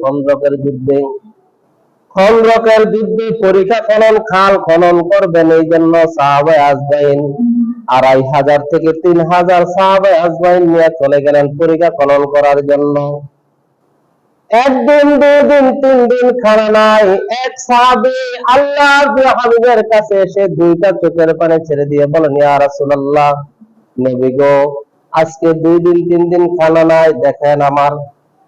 খন্দকের যুদ্ধে খন্দকের যুদ্ধে পরীক্ষা খনন, খাল খনন করবেন এই জন্য সাহাবায় আজমাইন। আড়াই হাজার থেকে তিন হাজার সাহাবায় আজমাইন নিয়ে চলে গেলেন পরীক্ষা খনন করার জন্য। একদিন দুই দিন তিন দিন খানা নাই। এক সাহাবি আল্লাহ হাবিবের কাছে এসে দুইটা চোখের পানি ছেড়ে দিয়ে বলেন ইয়া নবী আজকে দুই দিন, তিন দিন খানা নাই। দেখেন আমার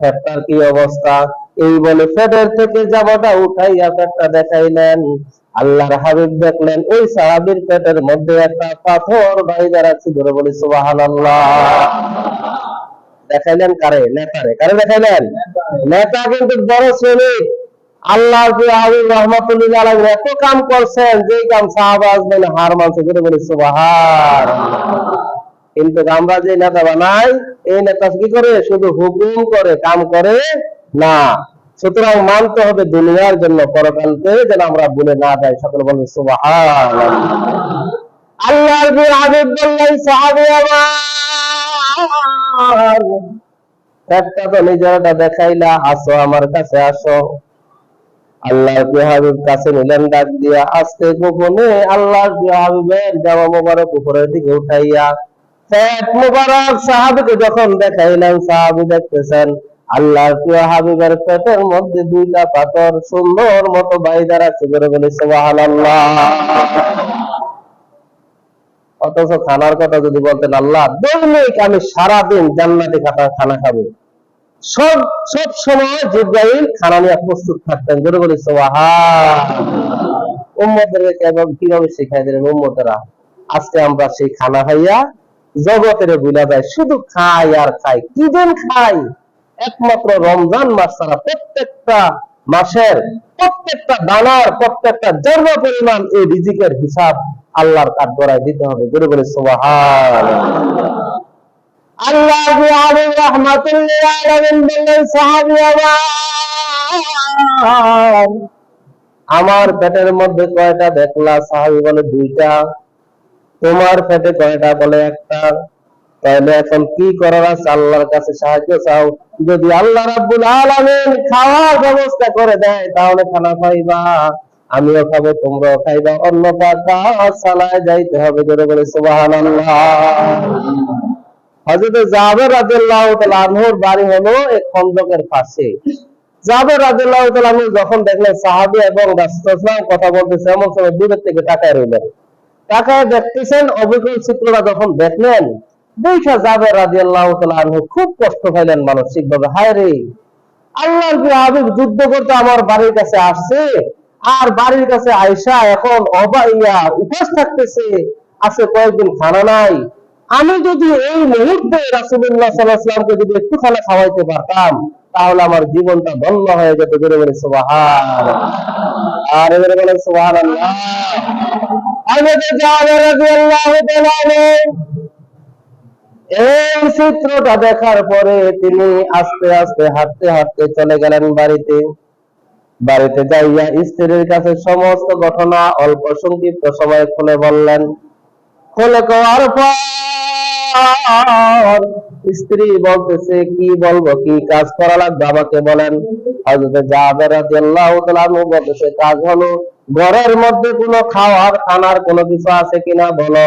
পেটটার কি অবস্থা। এই বলে পেটের থেকে জামাটা উঠাইয়া পেটটা দেখাইলেন। আল্লাহর হাবিব দেখলেন, ওই সাহাবীর পেটের মধ্যে একটা পাথর বাইরে রাখছি ধরে বলি, সুবহানাল্লাহ। দেখাইলেন কারে? নেতারে। কারে দেখাইলেন? নেতা কিন্তু বড় শ্রেণি। আল্লাহ আবু রহমতুল্লাহ এত কাম করছেন যে কাম সাহাবা আজমাইন হার মানছে। করে বলি সুবহান কিন্তু আমরা যে নেতা বানাই, এই নেতা কি করে? শুধু হুকুম করে, কাম করে না। সুতরাং মানতে হবে দুনিয়ার জন্য পরকালকে যেন আমরা ভুলে না যাই। সকল সুবহান আল্লাহর হাবিব বললেন আমার। একটা তো নিজেরটা দেখাইলা, আসো আমার কাছে আসো। আল্লাহর হাবিব কাছে নিলেন ডাক দিয়া আস্তে গোপনে আল্লাহর বীর হাবিবের জামা মোবারক উপরের দিকে উঠাইয়া পেট মোবারক সাহাবিকে যখন দেখাইলেন, সাহাবি দেখতেছেন, আল্লাহর প্রিয় হাবিবের পেটের মধ্যে দুইটা পাথর সুন্দর মতো বাইদা রাখছে করে বলে, সুবহানাল্লাহ। অথচ খানার কথা যদি বলতেন, আল্লাহ, দৈনিক আমি সারাদিন জান্নাতি খাতা খানা খাব। সব সব সময় জিব্রাইল খানা নিয়ে প্রস্তুত থাকতেন, জোরে বলি সুবহান উম্মতদেরকে কীভাবে শিখাই দিলেন? উম্মতেরা, আজকে আমরা সেই খানা খাইয়া জগতের ভুলা যায়, শুধু খাই আর খাই কি দিন খাই একমাত্র রমজান মাস ছাড়া প্রত্যেকটা মাসের প্রত্যেকটা দানার, প্রত্যেকটা জন্ম পরিমাণ এই রিজিকের হিসাব আল্লাহর কাঠ গড়ায় দিতে হবে। জোরে বলে সুবহান আল্লাহ আমার। পেটের মধ্যে কয়টা দেখলা সাহাবী বলে, দুইটা। তোমার পেটে কয়টা বলে একটা? তাহলে এখন কি করার আছে? আল্লাহর কাছে সাহায্য চাও। যদি আল্লাহ রাব্বুল আলামিন খাওয়ার ব্যবস্থা করে দেয়, তাহলে খানা পাইবা আমিও খাব, তোমরাও খাইবা। অন্য কাজ চালায় যাইতে হবে? জোরে বলে, সুবহানাল্লাহ। জাবের রাদিয়াল্লাহু তাআলা আনহুর বাড়ি হলো এই খন্দকের পাশে। জাবের রাদিয়াল্লাহু তাআলা যখন দেখলেন সাহাবী এবং রাসূলুল্লাহ কথা বলতেছে, এমন সময় দূরের থেকে তাকায় রইলেন। তাকায় দেখতেছেন অবিকল চিত্রটা যখন দেখলেন দেখা যাবে রাজি আল্লাহ খুব কষ্ট পাইলেন মানসিক ভাবে হায় রে! আল্লাহর যে হাবিব যুদ্ধ করতে আমার বাড়ির কাছে আসছে, আর বাড়ির কাছে আয়সা এখন অবাইয়া উপাস থাকতেছে, আছে কয়েকদিন খানা নাই। আমি যদি এই মুহূর্তে রাসুল্লাহ সাল্লাহামকে যদি একটু খানা খাওয়াইতে পারতাম, তাহলে আমার জীবনটা ধন্য হয়ে যেত। বেড়ে বেড়ে আর এবারে বলে সোহান আল্লাহ এই চিত্রটা দেখার পরে তিনি আস্তে আস্তে হাঁটতে হাঁটতে চলে গেলেন বাড়িতে। বাড়িতে যাইয়া স্ত্রীর কাছে সমস্ত ঘটনা অল্প সংক্ষিপ্ত সময় খুলে বললেন, খুলে স্ত্রী বলতেছে, কি বলব, কি কাজ করা লাগবে? আমাকে বলেন, হযরত জাবের রাদিয়াল্লাহু তাআলা বলতেছে, কাজ হলো ঘরের মধ্যে কোনো খাওয়ার, খানার কোনো কিছু আছে কিনা বলো।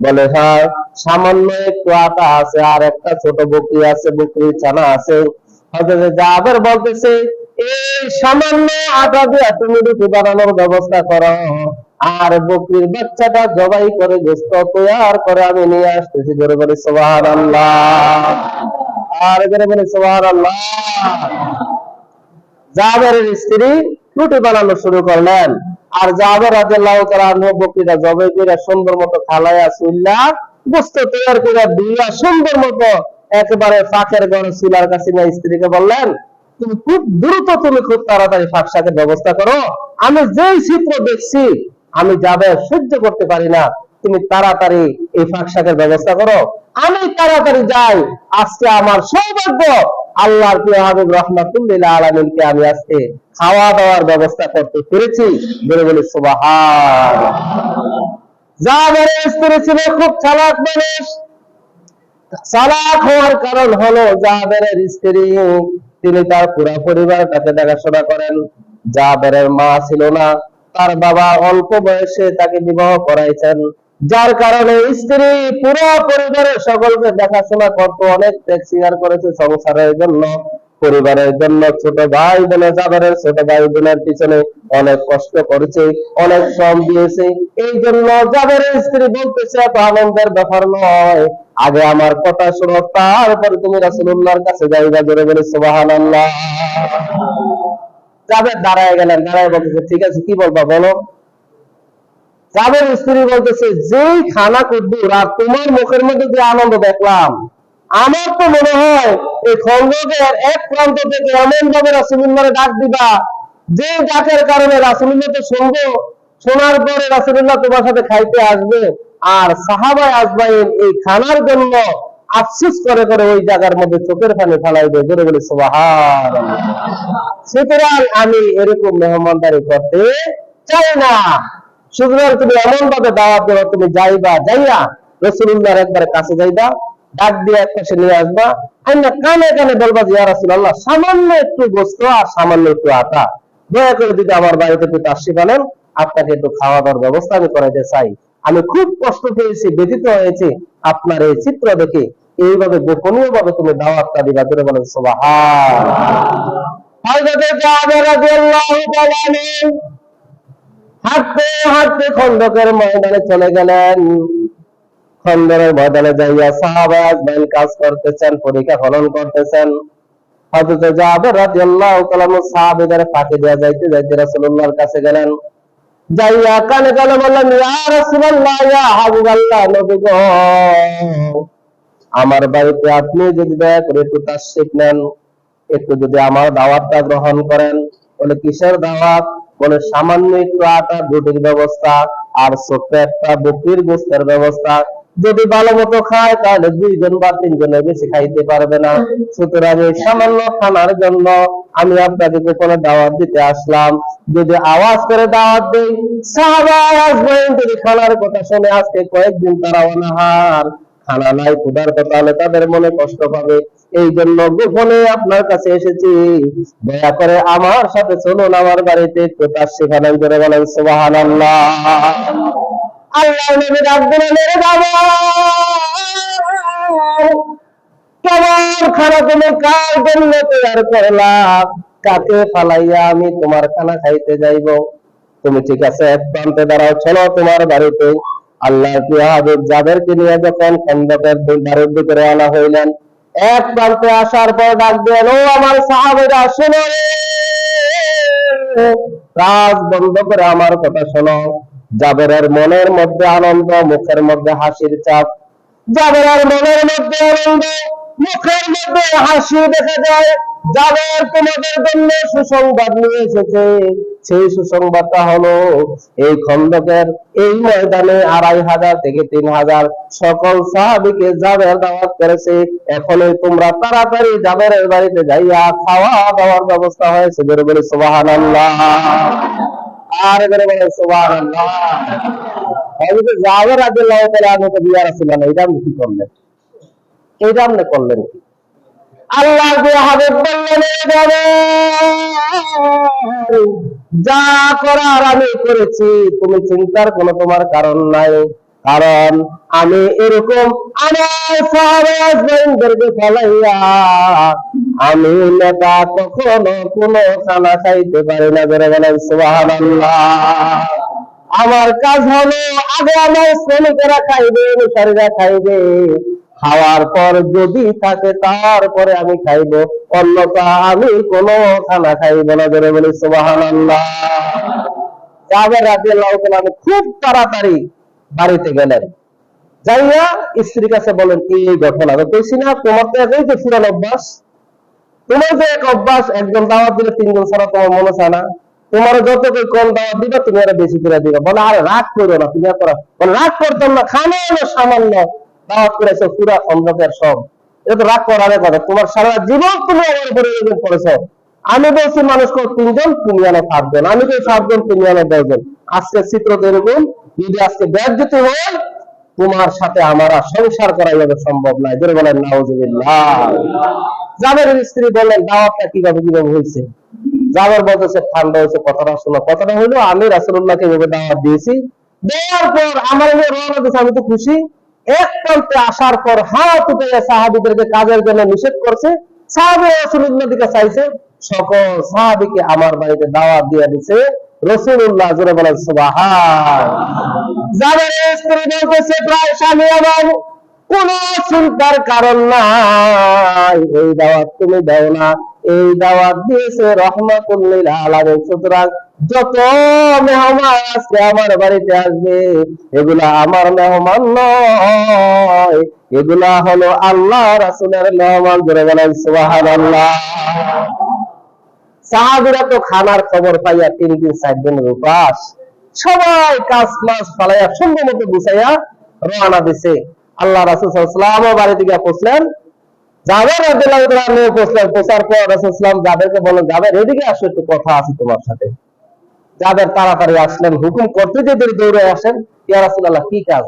বলে হ্যাঁ সামান্য একটু আটা আছে আর একটা ছোট বকরি আছে, বকরির ছানা আছে। জাবের বলতেছে, এই সামান্য আটা দিয়ে তুমি রুটি বানানোর ব্যবস্থা করো। আর বকরির বাচ্চাটা জবাই করে গোস্ত তৈয়ার করে আমি নিয়ে আসতেছি। জোরে বলে সোহান আল্লাহ আর জোরে বলে সোহান আল্লাহ জাবেরের স্ত্রী রুটি বানানো শুরু করলেন। আর জাবের রাদিয়াল্লাহু তাআলা বকরিটা জবাই করে সুন্দর মতো খালায়া সুইল্লা গোস্ত তৈয়ার করে দিয়া সুন্দর মতো একেবারে ফাঁকের ঘরে চুলার কাছে নিয়ে স্ত্রীকে বললেন, তুমি খুব দ্রুত তুমি খুব তাড়াতাড়ি ফাঁক শাকের ব্যবস্থা করো। আমি যেই চিত্র দেখছি, আমি যাবে সহ্য করতে পারি না। তুমি তাড়াতাড়ি এই ফাঁক শাকের ব্যবস্থা করো। আমি তাড়াতাড়ি যাই, আজকে আমার সৌভাগ্য আল্লাহর প্রিয় হাবিব রহমাতুল্লিল্লাহ আলামিনকে আমি আজকে খাওয়া দাওয়ার ব্যবস্থা করতে পেরেছি। বলে বলি সুবহান জাবের স্ত্রী ছিল খুব চালাক মানুষ। চালাক হওয়ার কারণ হলো জাবেরের স্ত্রী তিনি তার পুরা পরিবারটাকে দেখাশোনা করেন। জাবেরের মা ছিল না, তার বাবা অল্প বয়সে তাকে বিবাহ করাইছেন। যার কারণে স্ত্রী পুরো পরিবারের সকলকে দেখাশোনা করতো, অনেক ত্যাগ করেছে সংসারের জন্য, পরিবারের জন্য। ছোট ভাই বোনে জাবেরের ছোট ভাই বোনের পিছনে অনেক কষ্ট করেছে, অনেক শ্রম দিয়েছে। এই জন্য জাবেরের স্ত্রী বলতেছে, এত আনন্দের ব্যাপার নয়। আগে আমার কথা শোনো, তারপরে তুমি রাসূলুল্লাহর কাছে যাইবা জোরে বলে, সুবহানাল্লাহ। জাবের দাঁড়ায় গেলেন, দাঁড়ায় বলতেছে, ঠিক আছে, কি বলবা, বলো। জাবের স্ত্রী বলতেছে, যেই খানা কুদ্দুর আর তোমার মুখের মধ্যে যে আনন্দ দেখলাম, আমার তো মনে হয় এই খন্দকের এক প্রান্ত থেকে এমন ভাবে রাসুলুল্লাহরে ডাক দিবা, যে ডাকের কারণে রাসুলুল্লাহ তো শুনব শোনার পরে রাসুলুল্লাহ তোমার সাথে খাইতে আসবে। আর সাহাবায় আসবাইন এই খানার জন্য আফসুস করে করে ওই জায়গার মধ্যে চোখের পানি ফেলাইবে। জোরে বলে সুবাহান সুতরাং আমি এরকম মেহমানদারি করতে চাই না। সুতরাং তুমি এমন ভাবে দাওয়াত দেবো, তুমি যাইবা, যাইয়া রসুল্লাহর একবার কাছে যাইবা, ডাক দিয়ে এক পাশে নিয়ে আসবা। আমরা কানে কানে বলবা যে রাসুল্লাহ সামান্য একটু গোস্ত আর সামান্য একটু আটা। দয়া করে যদি আমার বাড়িতে একটু তাসি বানান, আপনাকে একটু খাওয়া দাওয়ার ব্যবস্থা আমি করাইতে চাই। আমি খুব কষ্ট পেয়েছি, ব্যথিত হয়েছি আপনার এই চিত্র দেখে। এইভাবে গোপনীয় ভাবে তুমি দাওয়াতটা দিবা ধরে বলেন, সোবাহান হযরত জাবের রাদিয়াল্লাহু তাআলা আনহু হাঁটতে হাঁটতে খন্দকের ময়দানে চলে গেলেন। খন্দরের ময়দানে যাইয়া সাহাবা আজমাইন কাজ করতেছেন, পরীক্ষা ফলন করতেছেন। হযরত রাদিয়াল্লাহু তাআলা সাহাবীদের ফাঁকি দেয়া যাইতে যাইতে রাসূলুল্লাহর কাছে গেলেন। যাইয়া কানে কানে বললেন, ইয়া রাসূলুল্লাহ, ইয়া হাবিবাল্লাহ, নবী গো, আমার বাড়িতে আপনি যদি দয়া করে একটু তাশরিফ নেন, একটু যদি আমার দাওয়াতটা গ্রহণ করেন, বলে কিসের দাওয়াত? বলে সামান্য একটু আটা রুটির ব্যবস্থা আর ছোট্ট একটা বকরির গোস্তের ব্যবস্থা। যদি ভালো মতো খায়, তাহলে দুইজন বা তিনজনের বেশি খাইতে পারবে না। সুতরাং এই সামান্য খানার জন্য আমি আপনাকে গোপনে দাওয়াত দিতে আসলাম। যদি আওয়াজ করে দাওয়াত দেই যদি খানার কথা শুনে আজকে কয়েকদিন তারা অনাহার খানা নাই, ক্ষুধার কথা তাদের মনে কষ্ট পাবে। এই জন্য গোপনে আপনার কাছে এসেছি। দয়া করে আমার সাথে চলুন আমার বাড়িতে তার সেখানে করে বলেন সুবাহান আল্লাহ আল্লাহ নবী ডাক দিলেন রে বাবা কেমন খানা তুমি কার জন্য তৈরি করলা? কাকে ফালাইয়া আমি তোমার খানা খাইতে যাইব? তুমি ঠিক আছে, এক প্রান্তে দাঁড়াও, চলো তোমার বাড়িতে। আল্লাহ হাবিব যাদেরকে নিয়ে যখন খন্দকের বাড়ির দিকে রওনা হইলেন এক প্রান্তে আসার পর ডাক দেন ও আমার সাহাবেরা, শোনো। কাজ বন্ধ করে আমার কথা শোনো। জাবেরের মনের মধ্যে আনন্দ, মুখের মধ্যে হাসির চাপ। জাবেরের মনের মধ্যে আনন্দ, মুখের মধ্যে হাসি দেখা যায়। জাবের তোমাদের জন্য সুসংবাদ নিয়ে এসেছে, সেই সুসংবাদটা হলো, এই খন্দকের এই ময়দানে আড়াই হাজার থেকে তিন হাজার সকল সাহাবিকে জাবের দাওয়াত করেছে, এখনই তোমরা তাড়াতাড়ি জাবেরের বাড়িতে যাইয়া খাওয়া দাওয়ার ব্যবস্থা হয়েছে। বেরো বলে সুবাহান আর এবারে বলে সুবাহান আল্লাহ হযরত জাবের রাদিয়াল্লাহু তাআলা আনহু তো বিয়া রাসূলুল্লাহ এটা আপনি কি করলেন? এটা আপনি করলেন কি? আল্লাহ হাবিব বললেন যা করার আমি করেছি, তুমি চিন্তার কোনো তোমার কারণ নাই। কারণ আমি এরকম আমি নেতা কখনো কোনো খানা খাইতে পারি না বেড়ে গেলেন আমার কাজ হলো আগে আমার শ্রমিকেরা খাইবে, অনুসারীরা খাইবে। খাওয়ার পর যদি থাকে, তারপরে আমি খাইব। অন্যথা আমি কোনো খানা খাইব না ধরে বলি সুবাহান খুব তাড়াতাড়ি বাড়িতে গেলেন। যাইয়া স্ত্রীর কাছে বলেন, এই ঘটনা। তো কইছি, না, তোমার তো একই যে পুরান অভ্যাস, তোমার যে এক অভ্যাস, একজন দাওয়াত দিলে তিনজন ছাড়া তোমার মনে চায় না। তোমার যত কম দাওয়াত দিবে, তুমি আরও বেশি করে দিবে। বলে, আরে রাগ করো না, তুমি এত বলে, রাগ করতাম না খানো না সামান্য দাওয়াত করেছ, পুরা খন্দকের সব। এটা রাগ করার কথা, তোমার সারা জীবন তুমি আমার উপরে এরকম করেছ। আমি বলছি, মানুষ তিনজন তুমি আনো সাতজন, আমি তো সাতজন তুমি আনো দশজন। আজকে চিত্র তো এরকম যদি আজকে ব্যাগ দিতে হয়, তোমার সাথে আমার সংসার করা যাবে সম্ভব নয় জোরে বলেন, নাউজুবিল্লাহ। জাবেরের স্ত্রী বললেন, দাওয়াতটা কীভাবে কীভাবে হয়েছে? জাবের বলতেছে, ঠান্ডা হয়েছে, কথাটা শোনো। কথাটা হলো, আমি রাসূলুল্লাহকে এভাবে দাওয়াত দিয়েছি, দেওয়ার পর আমার রওনা দিয়েছে আমি তো খুশি। এক প্রান্তে আসার পর হাত উঠে সাহাবিদেরকে কাজের জন্য নিষেধ করছে, সাহাবি রাসূলুল্লাহ দিকে চাইছে, সকল সাহাবিকে আমার বাড়িতে দাওয়াত দিয়ে দিছে। রসুল্লাহ জোরে বলেন কোন চিন্তার কারণ নাই। এই দাওয়াত তুমি দাও না। এই দাওয়াত দিয়েছে রহমাতুল্লিল আলামিন। সুতরাং যত মেহমান আজকে আমার বাড়িতে আসবে, এগুলা আমার মেহমান নয়। এগুলা হলো আল্লাহ রাসূলের মেহমান, জোরে বলেন সুবহানাল্লাহ। সাহাবিরা তো খানার খবর পাইয়া তিন দিন, চার দিনের উপাস। সবাই কাজ ক্লাস ফালাইয়া সুন্দর মতো গুছাইয়া রওনা দিছে। আল্লাহ রাসুল সাল্লাম বাড়িতে গিয়ে পৌঁছলেন। আব্দুল্লাহ নিয়ে পৌঁছলেন পৌঁছার পর রাসুলাম যাদেরকে বলেন যাবেন এদিকে আসো, একটু কথা আছে তোমার সাথে। যাদের তাড়াতাড়ি আসলেন, হুকুম করতে যে দৌড়ে আসেন, ইয়া রাসূলুল্লাহ, কি কাজ?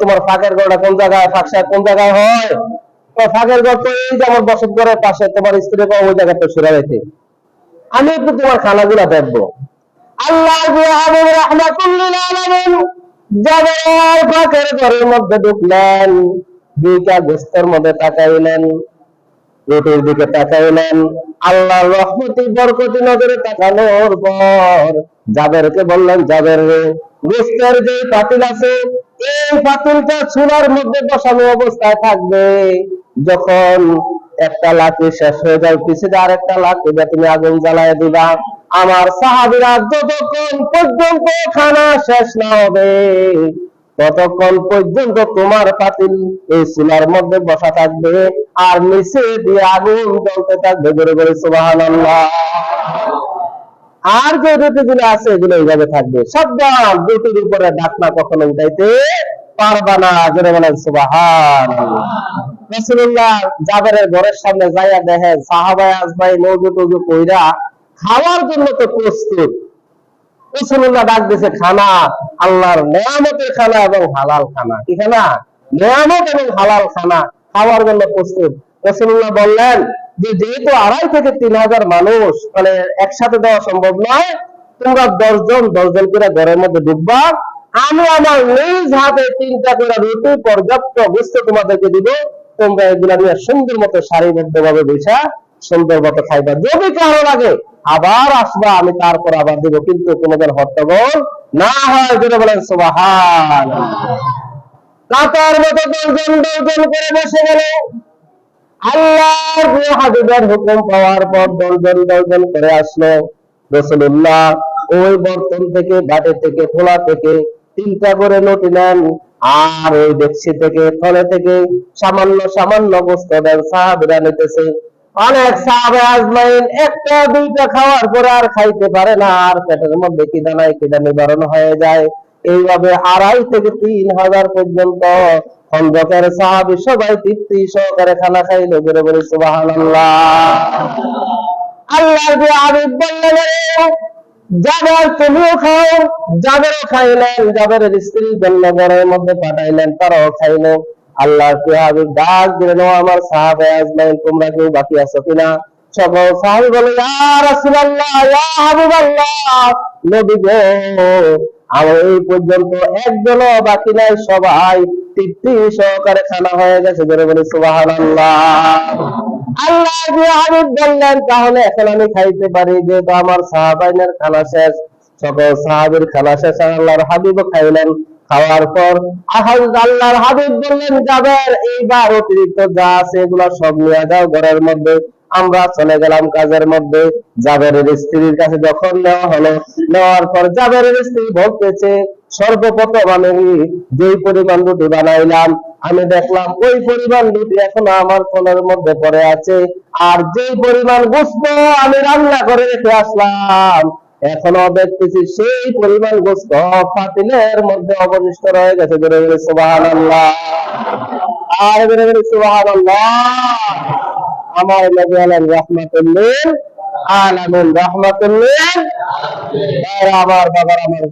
তোমার ফাঁকের ঘরটা কোন জায়গায়? ফাঁকসা কোন জায়গায় হয়? ফাঁকের ঘর তো এই যে আমার বসত ঘরের পাশে, তোমার স্ত্রী ওই জায়গাটা সরে রেখে। আমি একটু তোমার খানাগুলা দেখব। আল্লাহ জাবের ঘরের মধ্যে ঢুকলেন, দুইটা গোস্তের মধ্যে তাকাইলেন। রুটির দিকে তাকাইলেন, আল্লাহর রহমতি বরকতি নজরে তাকানোর পর জাবেরকে বললেন, জাবের রে গোস্তের যে পাতিল আছে, এই পাতিলটা চুলার মধ্যে বসানো অবস্থায় থাকবে। যখন একটা লাঠি শেষ হয়ে যায় পিছিয়ে আরেকটা লাঠি দিয়ে তুমি আগুন জ্বালায় দিবা। আমার সাহাবিরা যতক্ষণ পর্যন্ত খানা শেষ না হবে ততক্ষণ পর্যন্ত তোমার পাতিল এই চুলার মধ্যে বসা থাকবে আর নিচে দিয়ে আগুন জ্বলতে থাকবে। জোরে করে সুবাহান আর যে রুটিগুলো আছে, এগুলো এইভাবে থাকবে। সাবধান রুটির উপরে ঢাকনা কখনো উঠাইতে পারবা না। জোরে বলেন সুবাহান রাসূলুল্লাহ জাবেরের ঘরের সামনে যাইয়া দেখেন সাহাবায়ে আজমাই নজু টজু কইরা খাওয়ার জন্য তো প্রস্তুত। দিছে খানা। আল্লাহর নিয়ামতের খানা এবং হালাল খানা। কি খানা? নিয়ামত এবং হালাল খানা। খাওয়ার জন্য প্রস্তুত। রাসূলুল্লাহ বললেন যে, যেহেতু আড়াই থেকে তিন হাজার মানুষ মানে একসাথে দেওয়া সম্ভব নয়, তোমরা দশজন দশজন করে ঘরের মধ্যে ঢুকবা। আমি আমার নিজ হাতে তিনটা করে রুটি পর্যাপ্ত বুঝতে তোমাদেরকে দিব। তোমরা এগুলা নিয়ে সুন্দর মতো সারিবদ্ধ ভাবে বসা সুন্দর মতো খাইবা। যদি কারও লাগে, আবার আসবা, আমি তারপর আবার দিব, কিন্তু কোনোদিন হট্টগোল না হয় যেটা বলেন সুবাহান কাতার মতো দশজন দশজন করে বসে গেল। আল্লাহর প্রিয় হুকুম পাওয়ার পর দশজন দশজন করে আসলো। রসুল্লাহ ওই বর্তন থেকে বাটে থেকে, খোলা থেকে, তিনটা করে লটি নেন, আর ওই ডেকসি থেকে ফলে থেকে সামান্য সামান্য বস্তু দেন, সাহাবিরা নিতেছে। অনেক সাহাবে আজমাইন একটা দুইটা খাওয়ার পরে আর খাইতে পারে না, আর পেটের মধ্যে কিদা নাই কিদা নিবারণ হয়ে যায়। এইভাবে আড়াই থেকে তিন হাজার পর্যন্ত খন্দকের সাহাবি সবাই তৃপ্তি সহকারে খানা খাইলো বলে বলে সুবাহান আল্লাহর যে আবিদ বললেন যাবার তুমিও খাও যাবেরও খাইলেন যাবের স্ত্রী জন্য ঘরের মধ্যে পাঠাইলেন, তারাও খাইলো। আল্লাহর যে ডাক দিলেন আমার সাহাবে আজমাইন, তোমরা কেউ বাকি আছো কিনা? সকল সাহাবি বলে নবী গো, আমার এই পর্যন্ত বাকি নাই, সবাই তৃপ্তি সহকারে খানা হয়ে গেছে। ধরে বলে আল্লাহ যে হাবিব বললেন, তাহলে এখন আমি খাইতে পারি, যেহেতু আমার সাহাবাইনের খানা শেষ। সকল সাহাবির খানা শেষ আল্লাহর হাবিবও খাইলেন। খাওয়ার পর আহাজ আল্লাহর হাবিব বললেন যাবের এইবার অতিরিক্ত যা আছে এগুলো সব নিয়ে যাও ঘরের মধ্যে। আমরা চলে গেলাম কাজের মধ্যে। জাবেরের স্ত্রীর কাছে যখন নেওয়া হলো, নেওয়ার পর জাবেরের স্ত্রী বলতেছে, সর্বপ্রথম আমি যেই পরিমাণ রুটি বানাইলাম, আমি দেখলাম ওই পরিমাণ রুটি এখন আমার কোলের মধ্যে পড়ে আছে। আর যেই পরিমাণ গোস্ত আমি রান্না করে রেখে আসলাম এখনও দেখতেছি সেই পরিমাণ গোস্ত মধ্যে অবশিষ্ট রয়ে গেছে। বেড়ে গেলে সুবাহান আর বেড়ে গেলে সুবাহান আমার নবী হলেন রহমাতুল্লিল আলামিন, রহমাতুল্লিল। আমার বাবার আমার